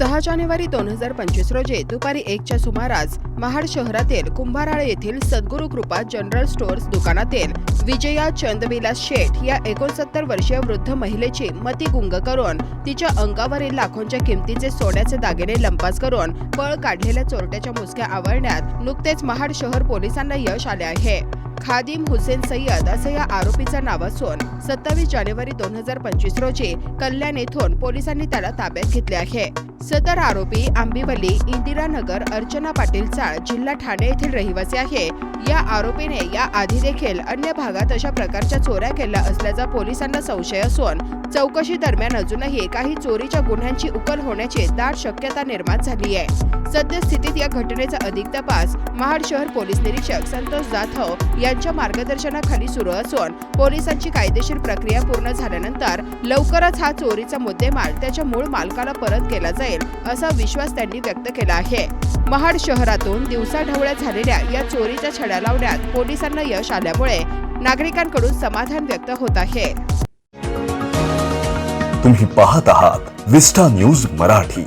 सहा जानेवारी दोन हजार पंचवीस रोजी दुपारी एकच्या सुमारास महाड शहरातील कुंभाराळ येथील सद्गुरू कृपा जनरल स्टोअर्स दुकानातील विजया चंदविलास शेठ या एकोणसत्तर वर्षीय वृद्ध महिलेची मती गुंग करून तिच्या अंगावरील लाखोंच्या किमतीचे सोन्याचे दागिने लंपास करून पळ काढलेल्या चोरट्याच्या मुसक्या आवळण्यात नुकतेच महाड शहर पोलिसांना यश आले आहे. खादिम हुसेन सय्यद असं या आरोपीचं नाव असून सत्तावीस जानेवारी दोन हजार पंचवीस रोजी कल्याण येथून पोलिसांनी त्याला ताब्यात घेतले आहे. सदर आरोपी आंबिवली इंदिरानगर अर्चना पाटील चाळ जिल्हा ठाणे येथील रहिवासी आहे. या आरोपीने या आधी देखील अन्य भागात अशा प्रकारच्या चोऱ्या केल्या असल्याचा पोलिसांना संशय असून चौकशी दरम्यान अजूनही काही चोरीच्या गुन्ह्यांची उकल होण्याची दाट शक्यता निर्माण झाली आहे. सद्यस्थितीत या घटनेचा अधिक तपास महाड शहर पोलीस निरीक्षक संतोष जाधव यांच्या मार्गदर्शनाखाली सुरू असून पोलिसांची कायदेशीर प्रक्रिया पूर्ण झाल्यानंतर लवकरच हा चोरीचा मुद्देमाल त्याच्या मूळ मालकाला परत केला जाईल. असा विश्वास त्यांनी व्यक्त केला आहे. महाड शहरातून दिवसाढवळ्या झालेल्या या चोरीच्या छड्या लावण्यात पोलिसांना यश आल्यामुळे नागरिकांकडून समाधान व्यक्त होत आहे. तुम्ही पाहत आहात विस्टा न्यूज मराठी.